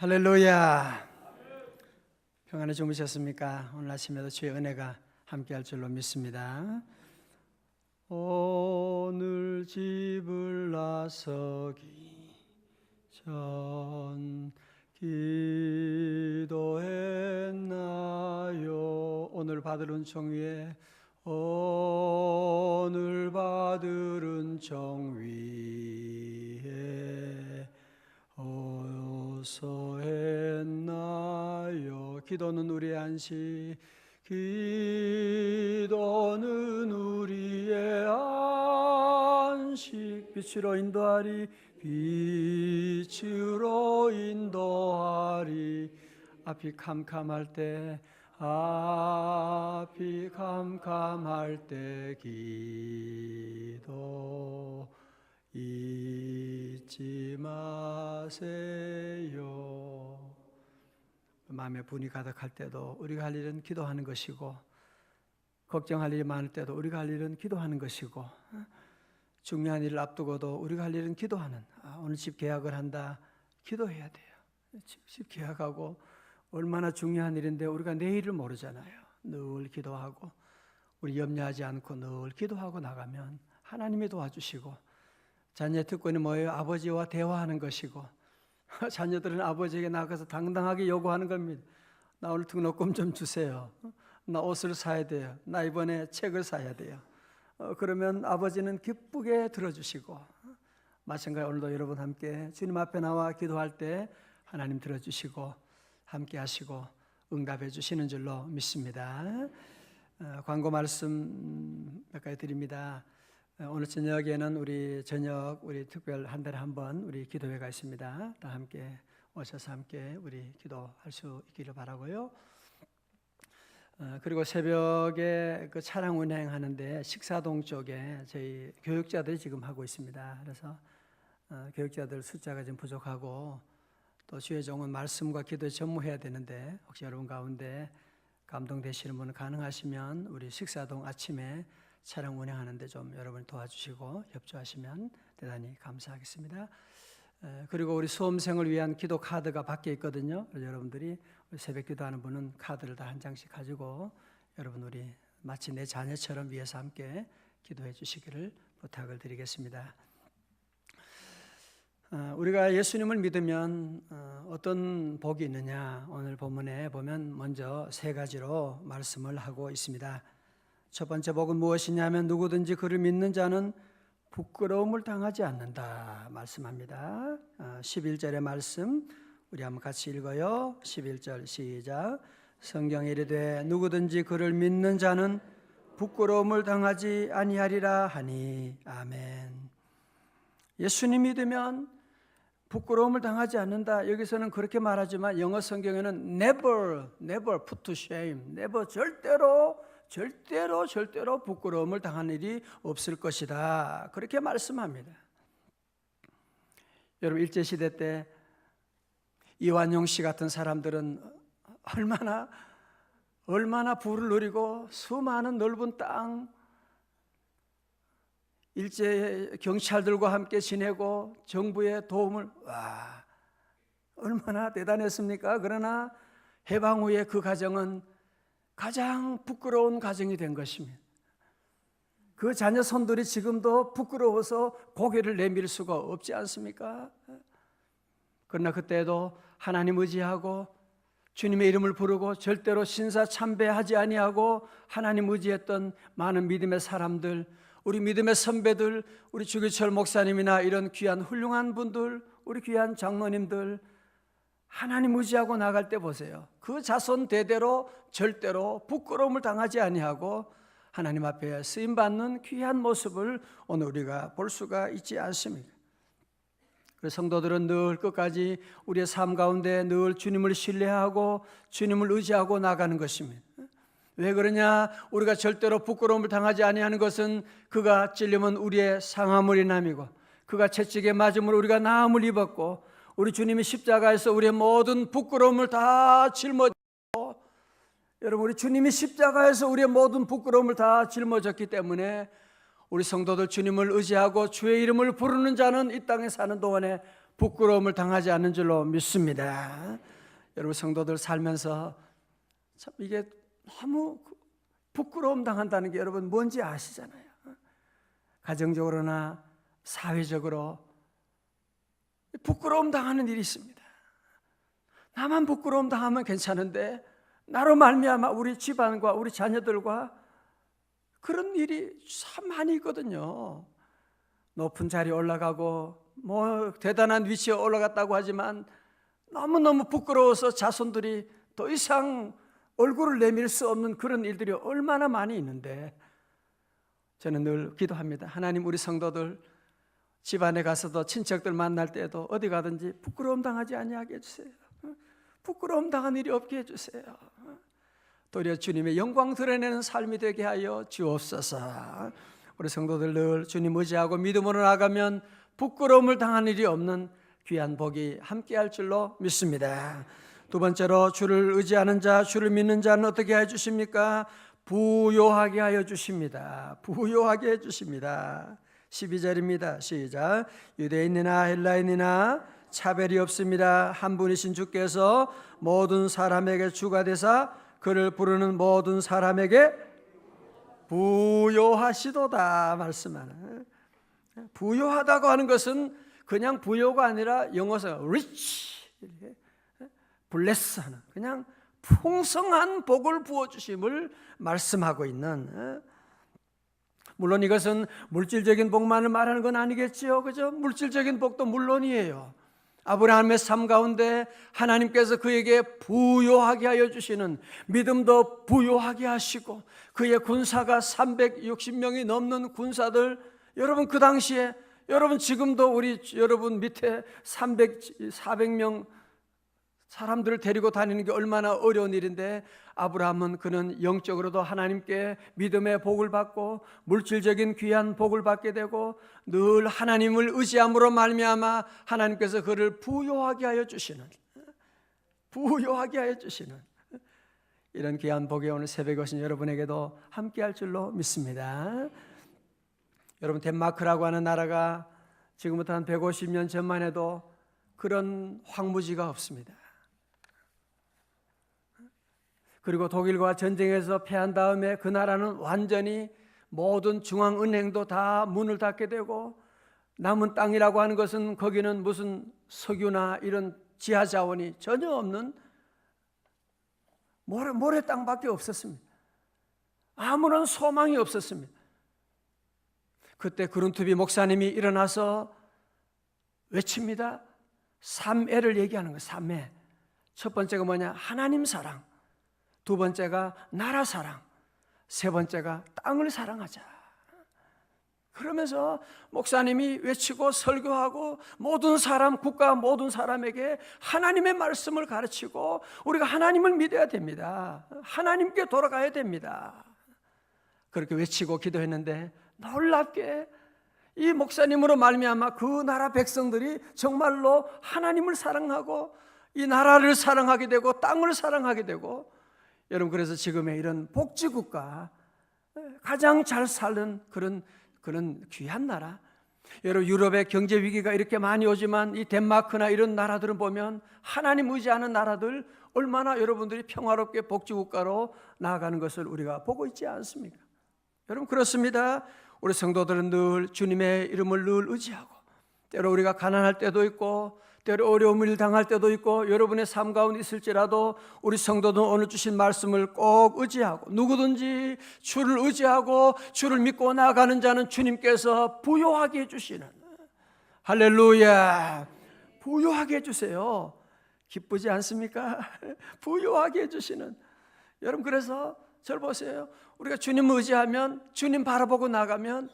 할렐루야. 평안에 주무셨습니까? 오늘 아침에도 주의 은혜가 함께할 줄로 믿습니다. 오늘 집을 나서기 전 기도했나요? 오늘 받을 은총 위에 오늘 받을 은총 위에 어서 했나요? 기도는 우리의 안식, 기도는 우리의 안식. 빛으로 인도하리, 빛으로 인도하리. 앞이 캄캄할 때, 앞이 캄캄할 때 기도. 잊지 마세요. 마음에 분이 가득할 때도 우리가 할 일은 기도하는 것이고, 걱정할 일이 많을 때도 우리가 할 일은 기도하는 것이고, 중요한 일을 앞두고도 우리가 할 일은 기도하는. 아, 오늘 집 계약을 한다. 기도해야 돼요. 집, 집 계약하고 얼마나 중요한 일인데 우리가 내일을 모르잖아요. 늘 기도하고 우리 염려하지 않고 늘 기도하고 나가면 하나님이 도와주시고 자녀의 특권이 뭐예요? 아버지와 대화하는 것이고 자녀들은 아버지에게 나가서 당당하게 요구하는 겁니다. 나 오늘 등록금 좀 주세요. 나 옷을 사야 돼요. 나 이번에 책을 사야 돼요. 어, 그러면 아버지는 기쁘게 들어주시고 마찬가지 오늘도 여러분 함께 주님 앞에 나와 기도할 때 하나님 들어주시고 함께 하시고 응답해 주시는 줄로 믿습니다. 어, 광고 말씀 몇 가지 드립니다. 어, 오늘 저녁에는 우리 저녁 우리 특별 한 달에 한 번 우리 기도회가 있습니다. 다 함께 오셔서 함께 우리 기도할 수 있기를 바라고요. 어, 그리고 새벽에 그 차량 운행하는데 식사동 쪽에 저희 교육자들이 지금 하고 있습니다. 그래서 어, 교육자들 숫자가 좀 부족하고 또 주의 종은 말씀과 기도에 전무해야 되는데 혹시 여러분 가운데 감동되시는 분 가능하시면 우리 식사동 아침에 차량 운행하는데 좀 여러분 도와주시고 협조하시면 대단히 감사하겠습니다. 에, 그리고 우리 수험생을 위한 기도 카드가 밖에 있거든요. 여러분들이 새벽 기도하는 분은 카드를 다 한 장씩 가지고 여러분 우리 마치 내 자녀처럼 위해서 함께 기도해 주시기를 부탁을 드리겠습니다. 어, 우리가 예수님을 믿으면 어, 어떤 복이 있느냐 오늘 본문에 보면 먼저 세 가지로 말씀을 하고 있습니다. 첫 번째 복은 무엇이냐면 누구든지 그를 믿는 자는 부끄러움을 당하지 않는다 말씀합니다. 어, 11절의 말씀 우리 한번 같이 읽어요. 11절 시작. 성경에 이르되 누구든지 그를 믿는 자는 부끄러움을 당하지 아니하리라 하니 아멘. 예수님 믿으면 부끄러움을 당하지 않는다. 여기서는 그렇게 말하지만 영어 성경에는 never, never put to shame, never 절대로, 절대로, 절대로 부끄러움을 당한 일이 없을 것이다. 그렇게 말씀합니다. 여러분 일제 시대 때 이완용 씨 같은 사람들은 얼마나 얼마나 부를 누리고 수많은 넓은 땅 일제 경찰들과 함께 지내고 정부의 도움을 와 얼마나 대단했습니까? 그러나 해방 후에 그 가정은 가장 부끄러운 가정이 된 것입니다. 그 자녀 손들이 지금도 부끄러워서 고개를 내밀 수가 없지 않습니까? 그러나 그때도 하나님 의지하고 주님의 이름을 부르고 절대로 신사 참배하지 아니하고 하나님 의지했던 많은 믿음의 사람들 우리 믿음의 선배들, 우리 주기철 목사님이나 이런 귀한 훌륭한 분들, 우리 귀한 장로님들 하나님 의지하고 나갈 때 보세요. 그 자손 대대로 절대로 부끄러움을 당하지 아니하고 하나님 앞에 쓰임 받는 귀한 모습을 오늘 우리가 볼 수가 있지 않습니까? 그래서 성도들은 늘 끝까지 우리의 삶 가운데 늘 주님을 신뢰하고 주님을 의지하고 나가는 것입니다. 왜 그러냐? 우리가 절대로 부끄러움을 당하지 아니하는 것은 그가 찔리면 우리의 상함을 인함이고 그가 채찍에 맞음으로 우리가 나음을 입었고 우리 주님이 십자가에서 우리의 모든 부끄러움을 다 짊어지고 여러분 우리 주님이 십자가에서 우리의 모든 부끄러움을 다 짊어졌기 때문에 우리 성도들 주님을 의지하고 주의 이름을 부르는 자는 이 땅에 사는 동안에 부끄러움을 당하지 않는 줄로 믿습니다. 여러분 성도들 살면서 참 이게 너무 부끄러움 당한다는 게 여러분 뭔지 아시잖아요. 가정적으로나 사회적으로 부끄러움 당하는 일이 있습니다. 나만 부끄러움 당하면 괜찮은데 나로 말미암아 우리 집안과 우리 자녀들과 그런 일이 참 많이 있거든요. 높은 자리에 올라가고 뭐 대단한 위치에 올라갔다고 하지만 너무너무 부끄러워서 자손들이 더 이상 얼굴을 내밀 수 없는 그런 일들이 얼마나 많이 있는데 저는 늘 기도합니다. 하나님 우리 성도들 집안에 가서도 친척들 만날 때도 어디 가든지 부끄러움 당하지 아니하게 해주세요. 부끄러움 당한 일이 없게 해주세요. 도리어 주님의 영광 드러내는 삶이 되게 하여 주옵소서. 우리 성도들 늘 주님 의지하고 믿음으로 나가면 부끄러움을 당한 일이 없는 귀한 복이 함께할 줄로 믿습니다. 두 번째로 주를 의지하는 자, 주를 믿는 자는 어떻게 해 주십니까? 부요하게 하여 주십니다. 부요하게 해 주십니다. 12절입니다. 시작. 유대인이나 헬라인이나 차별이 없습니다. 한 분이신 주께서 모든 사람에게 주가 되사 그를 부르는 모든 사람에게 부요하시도다 말씀하는 부요하다고 하는 것은 그냥 부요가 아니라 영어서 rich 블레스 하는 그냥 풍성한 복을 부어 주심을 말씀하고 있는 물론 이것은 물질적인 복만을 말하는 건 아니겠지요. 그죠? 물질적인 복도 물론이에요. 아브라함의 삶 가운데 하나님께서 그에게 부요하게 하여 주시는 믿음도 부요하게 하시고 그의 군사가 360명이 넘는 군사들 여러분 그 당시에 여러분 지금도 우리 여러분 밑에 300 400명 사람들을 데리고 다니는 게 얼마나 어려운 일인데 아브라함은 그는 영적으로도 하나님께 믿음의 복을 받고 물질적인 귀한 복을 받게 되고 늘 하나님을 의지함으로 말미암아 하나님께서 그를 부요하게 하여 주시는 부요하게 하여 주시는 이런 귀한 복이 오늘 새벽에 오신 여러분에게도 함께 할 줄로 믿습니다. 여러분 덴마크라고 하는 나라가 지금부터 한 150년 전만 해도 그런 황무지가 없습니다. 그리고 독일과 전쟁에서 패한 다음에 그 나라는 완전히 모든 중앙은행도 다 문을 닫게 되고 남은 땅이라고 하는 것은 거기는 무슨 석유나 이런 지하 자원이 전혀 없는 모래, 모래 땅밖에 없었습니다. 아무런 소망이 없었습니다. 그때 그룬투비 목사님이 일어나서 외칩니다. 삼애를 얘기하는 거예요. 삼애. 첫 번째가 뭐냐? 하나님 사랑. 두 번째가 나라 사랑, 세 번째가 땅을 사랑하자. 그러면서 목사님이 외치고 설교하고 모든 사람, 국가 모든 사람에게 하나님의 말씀을 가르치고 우리가 하나님을 믿어야 됩니다. 하나님께 돌아가야 됩니다. 그렇게 외치고 기도했는데 놀랍게 이 목사님으로 말미암아 그 나라 백성들이 정말로 하나님을 사랑하고 이 나라를 사랑하게 되고 땅을 사랑하게 되고 여러분 그래서 지금의 이런 복지국가 가장 잘 사는 그런 그런 귀한 나라. 여러분 유럽의 경제 위기가 이렇게 많이 오지만 이 덴마크나 이런 나라들은 보면 하나님 의지하는 나라들 얼마나 여러분들이 평화롭게 복지국가로 나아가는 것을 우리가 보고 있지 않습니까? 여러분 그렇습니다. 우리 성도들은 늘 주님의 이름을 늘 의지하고 때로 우리가 가난할 때도 있고 때로 어려움을 당할 때도 있고 여러분의 삶 가운데 있을지라도 우리 성도는 오늘 주신 말씀을 꼭 의지하고 누구든지 주를 의지하고 주를 믿고 나아가는 자는 주님께서 부요하게 해주시는. 할렐루야. 부요하게 해주세요. 기쁘지 않습니까? 부요하게 해주시는. 여러분 그래서 저를 보세요. 우리가 주님 의지하면 주님 바라보고 나가면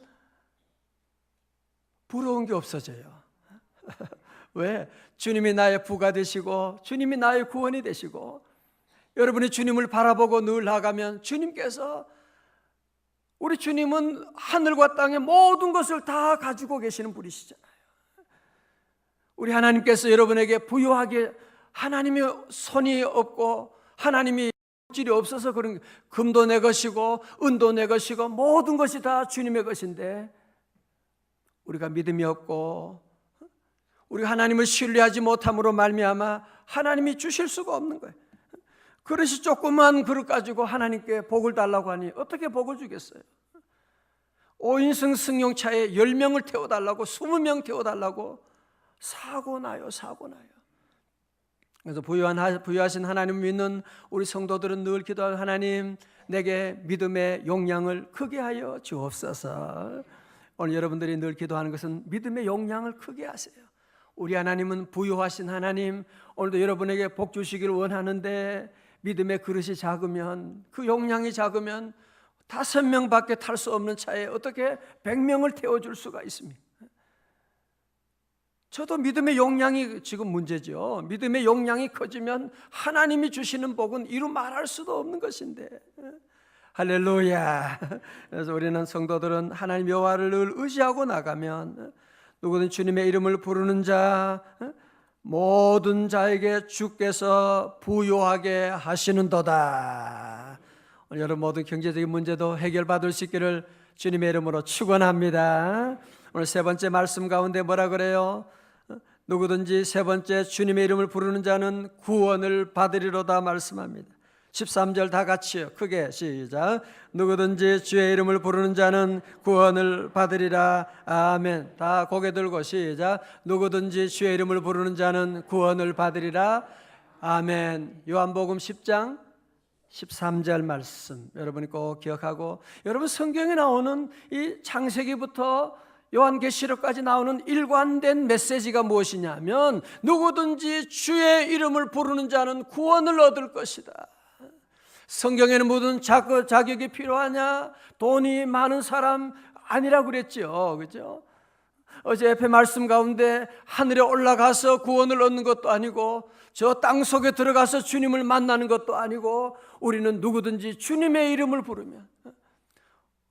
부러운 게 없어져요 왜? 주님이 나의 부가 되시고 주님이 나의 구원이 되시고 여러분이 주님을 바라보고 늘 나가면 주님께서 우리 주님은 하늘과 땅의 모든 것을 다 가지고 계시는 분이시잖아요. 우리 하나님께서 여러분에게 부유하게 하나님의 손이 없고 하나님이 질이 없어서 그런 금도 내 것이고 은도 내 것이고 모든 것이 다 주님의 것인데 우리가 믿음이 없고 우리 하나님을 신뢰하지 못함으로 말미암아 하나님이 주실 수가 없는 거예요. 그릇이 조그만 그릇 가지고 하나님께 복을 달라고 하니 어떻게 복을 주겠어요? 5인승 승용차에 10명을 태워달라고 20명 태워달라고 사고 나요 사고 나요 그래서 부유한, 부유하신 하나님 믿는 우리 성도들은 늘 기도할 하나님 내게 믿음의 용량을 크게 하여 주옵소서 오늘 여러분들이 늘 기도하는 것은 믿음의 용량을 크게 하세요 우리 하나님은 부유하신 하나님 오늘도 여러분에게 복 주시기를 원하는데 믿음의 그릇이 작으면 그 용량이 작으면 다섯 명밖에 탈 수 없는 차에 어떻게 백 명을 태워줄 수가 있습니까? 저도 믿음의 용량이 지금 문제죠. 믿음의 용량이 커지면 하나님이 주시는 복은 이루 말할 수도 없는 것인데. 할렐루야. 그래서 우리는 성도들은 하나님 여호와를 늘 의지하고 나가면 누구든 주님의 이름을 부르는 자 모든 자에게 주께서 부요하게 하시는도다. 여러분 모든 경제적인 문제도 해결받을 수 있기를 주님의 이름으로 축원합니다. 오늘 세 번째 말씀 가운데 뭐라 그래요? 누구든지 세 번째 주님의 이름을 부르는 자는 구원을 받으리로다 말씀합니다. 13절 다 같이요. 크게 시작. 누구든지 주의 이름을 부르는 자는 구원을 받으리라. 아멘. 다 고개 들고 시작. 누구든지 주의 이름을 부르는 자는 구원을 받으리라. 아멘. 요한복음 10장 13절 말씀 여러분이 꼭 기억하고 여러분 성경에 나오는 이 창세기부터 요한계시록까지 나오는 일관된 메시지가 무엇이냐면 누구든지 주의 이름을 부르는 자는 구원을 얻을 것이다. 성경에는 모든 자격, 자격이 필요하냐? 돈이 많은 사람 아니라고 그랬죠. 그죠? 어제 옆에 말씀 가운데 하늘에 올라가서 구원을 얻는 것도 아니고 저 땅 속에 들어가서 주님을 만나는 것도 아니고 우리는 누구든지 주님의 이름을 부르면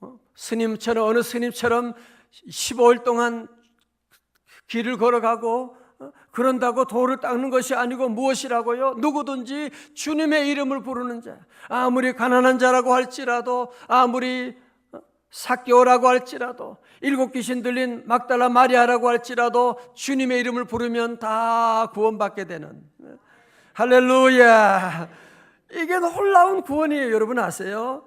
어? 스님처럼 어느 스님처럼 15일 동안 길을 걸어가고 어? 그런다고 돌을 닦는 것이 아니고 무엇이라고요? 누구든지 주님의 이름을 부르는 자. 아무리 가난한 자라고 할지라도 아무리 사개오라고 할지라도 일곱 귀신 들린 막달라 마리아라고 할지라도 주님의 이름을 부르면 다 구원받게 되는 할렐루야. 이게 놀라운 구원이에요. 여러분 아세요?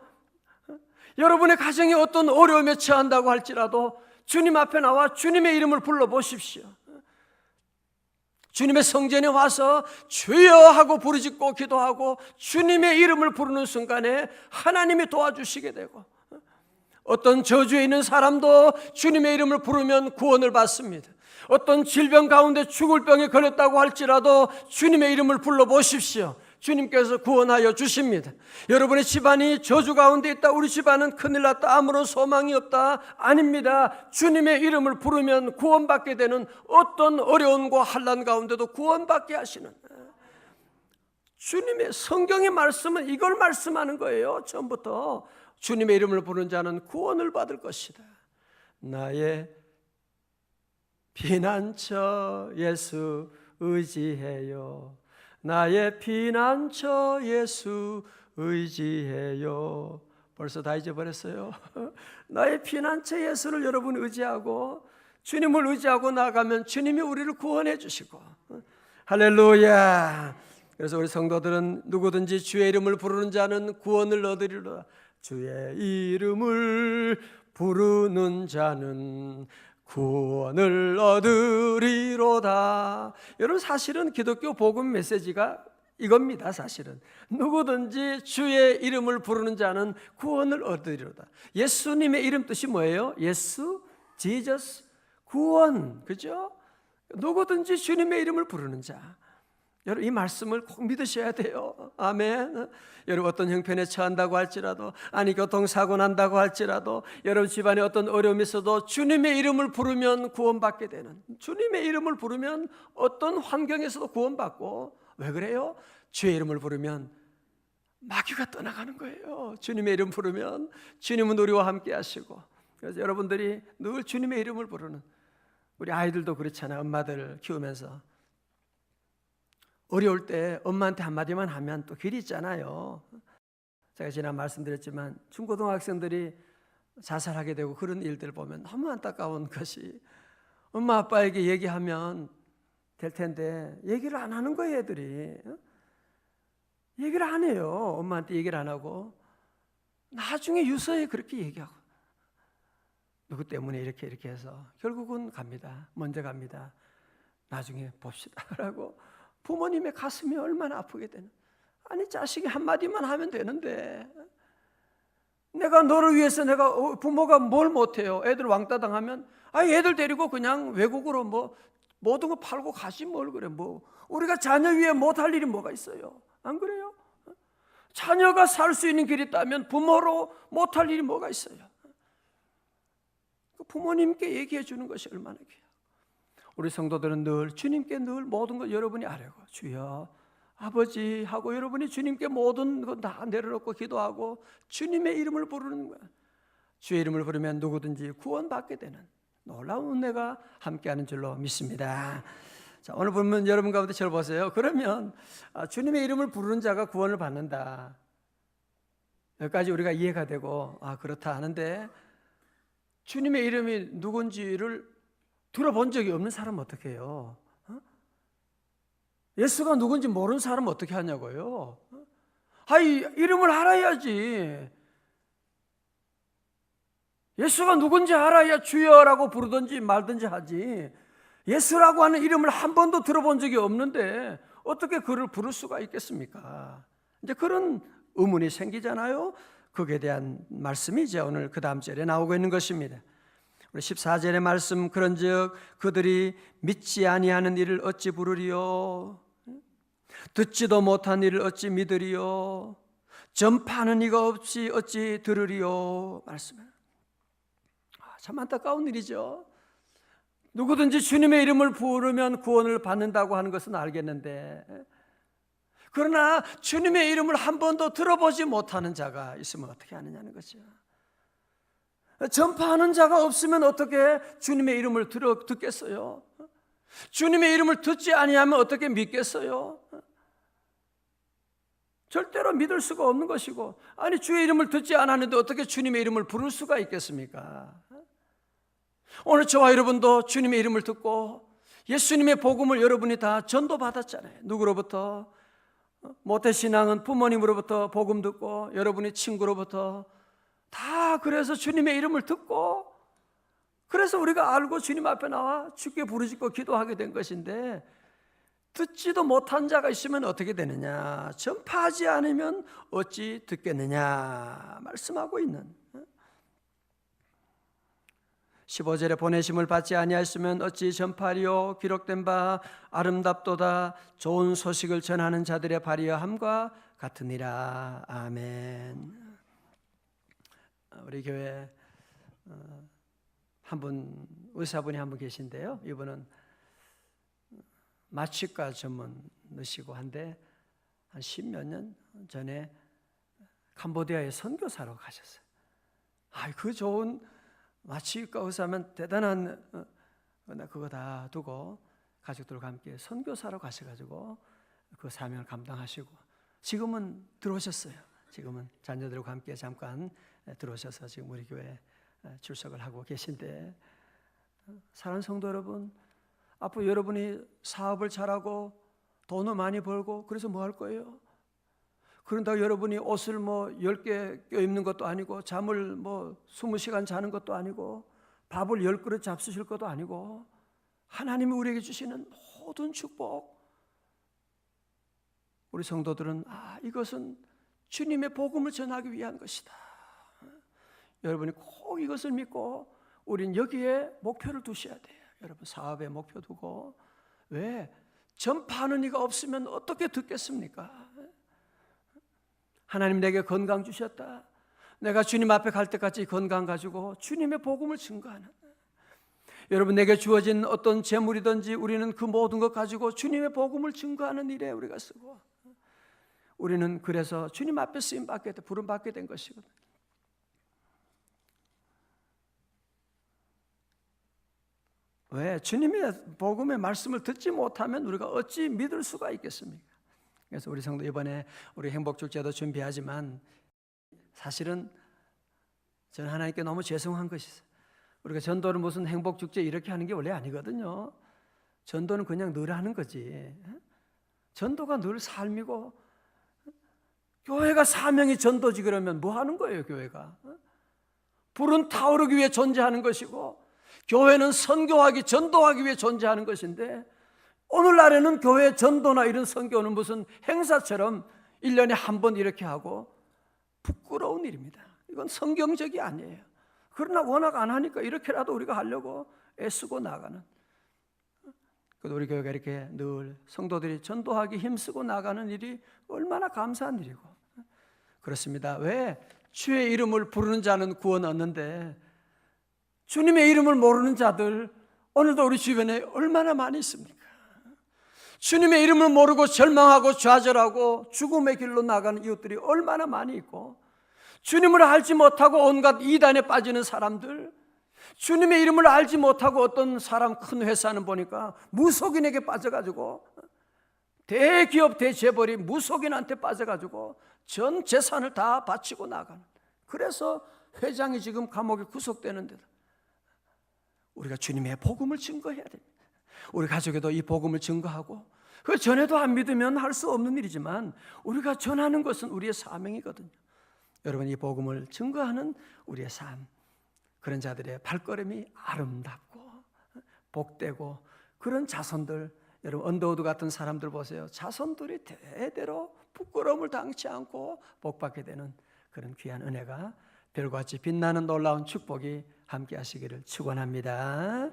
여러분의 가정이 어떤 어려움에 처한다고 할지라도 주님 앞에 나와 주님의 이름을 불러 보십시오. 주님의 성전에 와서 주여 하고 부르짖고 기도하고 주님의 이름을 부르는 순간에 하나님이 도와주시게 되고 어떤 저주에 있는 사람도 주님의 이름을 부르면 구원을 받습니다. 어떤 질병 가운데 죽을 병에 걸렸다고 할지라도 주님의 이름을 불러 보십시오. 주님께서 구원하여 주십니다. 여러분의 집안이 저주 가운데 있다. 우리 집안은 큰일 났다. 아무런 소망이 없다. 아닙니다. 주님의 이름을 부르면 구원받게 되는 어떤 어려움과 환란 가운데도 구원받게 하시는 주님의 성경의 말씀은 이걸 말씀하는 거예요. 처음부터 주님의 이름을 부르는 자는 구원을 받을 것이다. 나의 피난처 예수 의지해요. 나의 피난처 예수 의지해요. 벌써 다 잊어버렸어요. 나의 피난처 예수를 여러분 의지하고 주님을 의지하고 나가면 주님이 우리를 구원해 주시고 할렐루야. 그래서 우리 성도들은 누구든지 주의 이름을 부르는 자는 구원을 얻으리라. 주의 이름을 부르는 자는 구원을 얻으리로다. 여러분 사실은 기독교 복음 메시지가 이겁니다. 사실은 누구든지 주의 이름을 부르는 자는 구원을 얻으리로다. 예수님의 이름 뜻이 뭐예요? 예수, 지저스, 구원, 그죠? 누구든지 주님의 이름을 부르는 자. 여러분 이 말씀을 꼭 믿으셔야 돼요. 아멘. 여러분 어떤 형편에 처한다고 할지라도 아니 교통사고 난다고 할지라도 여러분 집안에 어떤 어려움이 있어도 주님의 이름을 부르면 구원받게 되는 주님의 이름을 부르면 어떤 환경에서도 구원받고 왜 그래요? 주의 이름을 부르면 마귀가 떠나가는 거예요. 주님의 이름 부르면 주님은 우리와 함께 하시고 그래서 여러분들이 늘 주님의 이름을 부르는 우리 아이들도 그렇잖아요. 엄마들 키우면서 어려울 때 엄마한테 한마디만 하면 또 길이 있잖아요. 제가 지난 말씀드렸지만 중고등학생들이 자살하게 되고 그런 일들 보면 너무 안타까운 것이 엄마 아빠에게 얘기하면 될 텐데 얘기를 안 하는 거예요, 애들이. 어? 얘기를 안 해요. 엄마한테 얘기를 안 하고 나중에 유서에 그렇게 얘기하고 누구 때문에 이렇게 이렇게 해서 결국은 갑니다. 먼저 갑니다. 나중에 봅시다라고 부모님의 가슴이 얼마나 아프게 되는. 아니 자식이 한 마디만 하면 되는데 내가 너를 위해서 내가 어, 부모가 뭘 못해요? 애들 왕따 당하면 아 애들 데리고 그냥 외국으로 뭐 모든 거 팔고 가지 뭘 그래 뭐 우리가 자녀 위해 못할 일이 뭐가 있어요? 안 그래요? 자녀가 살 수 있는 길이 있다면 부모로 못할 일이 뭐가 있어요? 그 부모님께 얘기해 주는 것이 얼마나 귀해요. 우리 성도들은 늘 주님께 늘 모든 걸 여러분이 아뢰고 주여 아버지 하고 여러분이 주님께 모든 것 다 내려놓고 기도하고 주님의 이름을 부르는 거야. 주의 이름을 부르면 누구든지 구원받게 되는 놀라운 은혜가 함께하는 줄로 믿습니다. 자, 오늘 보면 여러분 가운데 저를 보세요. 그러면 아, 주님의 이름을 부르는 자가 구원을 받는다. 여기까지 우리가 이해가 되고 아 그렇다 하는데 주님의 이름이 누군지를 들어본 적이 없는 사람은 어떻게 해요? 어? 예수가 누군지 모르는 사람은 어떻게 하냐고요? 어? 아이 이름을 알아야지. 예수가 누군지 알아야 주여라고 부르든지 말든지 하지. 예수라고 하는 이름을 한 번도 들어본 적이 없는데 어떻게 그를 부를 수가 있겠습니까? 이제 그런 의문이 생기잖아요. 거기에 대한 말씀이 이제 오늘 그 다음 절에 나오고 있는 것입니다. 우리 14절의 말씀 그런즉 그들이 믿지 아니하는 일을 어찌 부르리요 듣지도 못한 일을 어찌 믿으리요 전파하는 이가 없이 어찌 들으리요 말씀을 아, 참 안타까운 일이죠. 누구든지 주님의 이름을 부르면 구원을 받는다고 하는 것은 알겠는데 그러나 주님의 이름을 한 번도 들어보지 못하는 자가 있으면 어떻게 하느냐는 거죠. 전파하는 자가 없으면 어떻게 주님의 이름을 들어 듣겠어요? 주님의 이름을 듣지 아니하면 어떻게 믿겠어요? 절대로 믿을 수가 없는 것이고 아니 주의 이름을 듣지 않았는데 어떻게 주님의 이름을 부를 수가 있겠습니까? 오늘 저와 여러분도 주님의 이름을 듣고 예수님의 복음을 여러분이 다 전도 받았잖아요. 누구로부터? 모태신앙은 부모님으로부터 복음 듣고 여러분이 친구로부터 다 그래서 주님의 이름을 듣고 그래서 우리가 알고 주님 앞에 나와 주께 부르짖고 기도하게 된 것인데 듣지도 못한 자가 있으면 어떻게 되느냐? 전파하지 않으면 어찌 듣겠느냐? 말씀하고 있는 15절에 보내심을 받지 아니하였으면 어찌 전파리요? 기록된 바 아름답도다. 좋은 소식을 전하는 자들의 발이여 함과 같으니라. 아멘. 우리 교회 어, 한분 의사분이 한 분 계신데요. 이분은 마취과 전문이시고 한데 한 십몇 년 전에 캄보디아에 선교사로 가셨어요. 아, 그 좋은 마취과 의사면 대단한 어, 그거 다 두고 가족들과 함께 선교사로 가셔가지고 그 사명을 감당하시고 지금은 들어오셨어요. 지금은 자녀들과 함께 잠깐 들어오셔서 지금 우리 교회 출석을 하고 계신데 사랑하는 성도 여러분 앞으로 여러분이 사업을 잘하고 돈을 많이 벌고 그래서 뭐 할 거예요? 그런다고 여러분이 옷을 뭐 10개 껴입는 것도 아니고 잠을 뭐 20시간 자는 것도 아니고 밥을 10그릇 잡수실 것도 아니고 하나님이 우리에게 주시는 모든 축복 우리 성도들은 아 이것은 주님의 복음을 전하기 위한 것이다. 여러분이 꼭 이것을 믿고 우린 여기에 목표를 두셔야 돼요. 여러분 사업에 목표 두고 왜 전파하는 이가 없으면 어떻게 듣겠습니까? 하나님 내게 건강 주셨다. 내가 주님 앞에 갈 때까지 건강 가지고 주님의 복음을 증거하는 여러분 내게 주어진 어떤 재물이든지 우리는 그 모든 것 가지고 주님의 복음을 증거하는 일에 우리가 쓰고 우리는 그래서 주님 앞에 쓰임 받게 돼 부름 받게 된 것이거든. 왜 주님의 복음의 말씀을 듣지 못하면 우리가 어찌 믿을 수가 있겠습니까? 그래서 우리 성도 이번에 우리 행복 축제도 준비하지만 사실은 저는 하나님께 너무 죄송한 것이 있어요. 우리가 전도를 무슨 행복 축제 이렇게 하는 게 원래 아니거든요. 전도는 그냥 늘 하는 거지. 전도가 늘 삶이고 교회가 사명이 전도지 그러면 뭐 하는 거예요, 교회가? 불은 타오르기 위해 존재하는 것이고 교회는 선교하기, 전도하기 위해 존재하는 것인데 오늘날에는 교회 전도나 이런 선교는 무슨 행사처럼 1년에 한 번 이렇게 하고 부끄러운 일입니다. 이건 성경적이 아니에요. 그러나 워낙 안 하니까 이렇게라도 우리가 하려고 애쓰고 나가는. 그래도 우리 교회가 이렇게 늘 성도들이 전도하기 힘쓰고 나가는 일이 얼마나 감사한 일이고. 그렇습니다. 왜? 주의 이름을 부르는 자는 구원 얻는데 주님의 이름을 모르는 자들 오늘도 우리 주변에 얼마나 많이 있습니까? 주님의 이름을 모르고 절망하고 좌절하고 죽음의 길로 나가는 이웃들이 얼마나 많이 있고 주님을 알지 못하고 온갖 이단에 빠지는 사람들 주님의 이름을 알지 못하고 어떤 사람 큰 회사는 보니까 무속인에게 빠져가지고 대기업 대재벌이 무속인한테 빠져가지고 전 재산을 다 바치고 나가는 그래서 회장이 지금 감옥에 구속되는데도 우리가 주님의 복음을 증거해야 됩니다. 우리 가족에도 이 복음을 증거하고 그 전에도 안 믿으면 할 수 없는 일이지만 우리가 전하는 것은 우리의 사명이거든요. 여러분 이 복음을 증거하는 우리의 삶 그런 자들의 발걸음이 아름답고 복되고 그런 자손들 여러분 언더우드 같은 사람들 보세요. 자손들이 대대로 부끄러움을 당치 않고 복받게 되는 그런 귀한 은혜가 별과 같이 빛나는 놀라운 축복이 함께 하시기를 축원합니다.